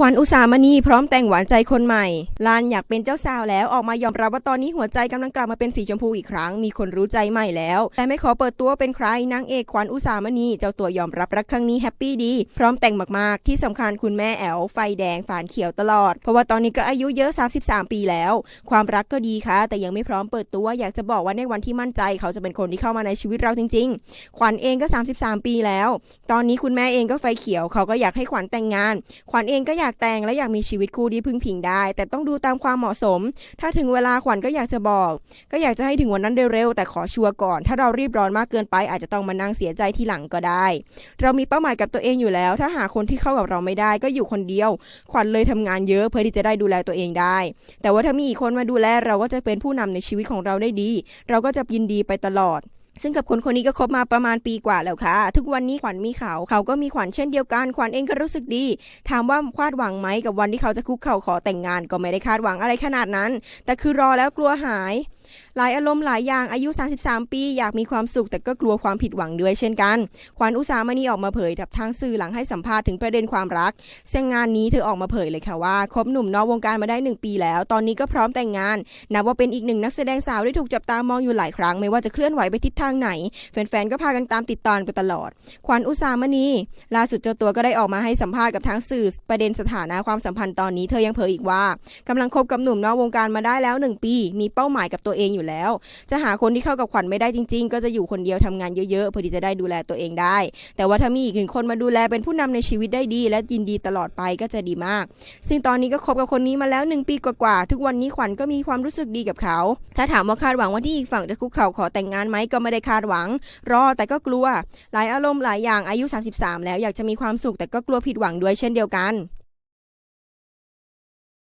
ขวัญอุสามณีพร้อมแต่งหวานใจคนใหม่ ลานอยากเป็นเจ้าสาวแล้วออกมายอมรับว่าตอนนี้หัวใจกำลังกลับมาเป็นสีชมพูอีกครั้ง มีคนรู้ใจใหม่แล้ว แต่ไม่ขอเปิดตัวเป็นใครนางเอกขวัญอุสามณีเจ้าตัวยอมรับรักครั้งนี้แฮปปี้ดี พร้อมแต่งมากๆ ที่สำคัญคุณแม่แอลไฟแดงฝานเขียวตลอด เพราะว่าตอนนี้ก็อายุเยอะ 33 ปีแล้ว ความรักก็ดีค่ะ แต่ยังไม่พร้อมเปิดตัวอยากจะบอกว่าในวันที่มั่นใจ เขาจะเป็นคนที่เข้ามาในชีวิตเราจริง ๆ ขวัญเองก็ 33 ปีแล้ว ตอนนี้คุณแม่เองก็ไฟเขียว เขาก็อยากให้ขวัญแต่งงาน ขวัญเองก็อยากากแต่งและอยากมีชีวิตคู่ที่พึ่งพิงได้ แต่ต้องดูตามความเหมาะสม ถ้าถึงเวลาขวัญก็อยากจะบอก ก็อยากจะให้ถึงวันนั้นเร็วๆแต่ขอชัวร์ก่อน ถ้าเรารีบร้อนมากเกินไป อาจจะต้องมานั่งเสียใจทีหลังก็ได้ เรามีเป้าหมายกับตัวเองอยู่แล้ว ถ้าหาคนที่เข้ากับเราไม่ได้ก็อยู่คนเดียว ขวัญเลยทำงานเยอะเพื่อที่จะได้ดูแลตัวเองได้ แต่ว่าถ้ามีอีกคนมาดูแลเราก็จะเป็นผู้นำในชีวิตของเราได้ดี เราก็จะยินดีไปตลอด ซึ่งกับคนคนนี้ก็คบมาประมาณปีกว่าแล้วค่ะ ทุกวันนี้ขวัญมีเขาเขาก็มีขวัญเช่นเดียวกันขวัญเองก็รู้สึกดี ถามว่าคาดหวังไหมกับวันที่เขาจะคุกเข่าขอแต่งงานก็ไม่ได้คาดหวังอะไรขนาดนั้น แต่คือรอแล้วกลัวหาย หลายอารมณ์หลายอย่างอายุ 33 ปี อยากมีความสุขแต่ก็กลัวความผิดหวังด้วยเช่นกัน ขวัญอุสามณีออกมาเผยกับทางสื่อหลังให้สัมภาษณ์ถึงประเด็นความรัก ซึ่งงานนี้เธอออกมาเผยเลยค่ะว่าคบหนุ่มนอกวงการมาได้ 1 ปีแล้ว ตอนนี้ก็พร้อมแต่งงาน นับว่าเป็นอีกหนึ่งนักแสดงสาวที่ถูกจับตามองอยู่หลายครั้งไม่ว่าจะเคลื่อนไหวไปทิศทางไหน แฟนๆก็พากันตามติดตามกันตลอด ขวัญอุสามณีล่าสุดเจ้าตัวก็ได้ออกมาให้สัมภาษณ์กับทางสื่อประเด็นสถานะความสัมพันธ์ตอนนี้เธอยังเผยอีกว่ากำลังคบกับหนุ่มนอกวงการมาได้แล้ว 1 ปี มีเป้าหมายกับตัวเองอยู่แล้ว จะหาคนที่เข้ากับขวัญไม่ได้จริง ๆ ก็จะอยู่คนเดียวทำงานเยอะๆเพื่อที่จะได้ดูแลตัวเองได้ แต่ว่าถ้ามีอีกหนึ่งคนมาดูแลเป็นผู้นำในชีวิตได้ดี และยินดีตลอดไปก็จะดีมาก ซึ่งตอนนี้ก็คบกับคนนี้มาแล้วหนึ่งปีกว่าๆทุกวันนี้ขวัญก็มีความรู้สึกดีกับเขา ถ้าถามว่าคาดหวังว่าที่อีกฝั่งจะคุกเข่าขอแต่งงานไหมก็ไม่ได้คาดหวัง รอแต่ก็กลัว หลายอารมณ์หลายอย่างอายุ 33 แล้วอยากจะมีความสุขแต่ก็กลัวผิดหวังด้วยเช่นเดียวกัน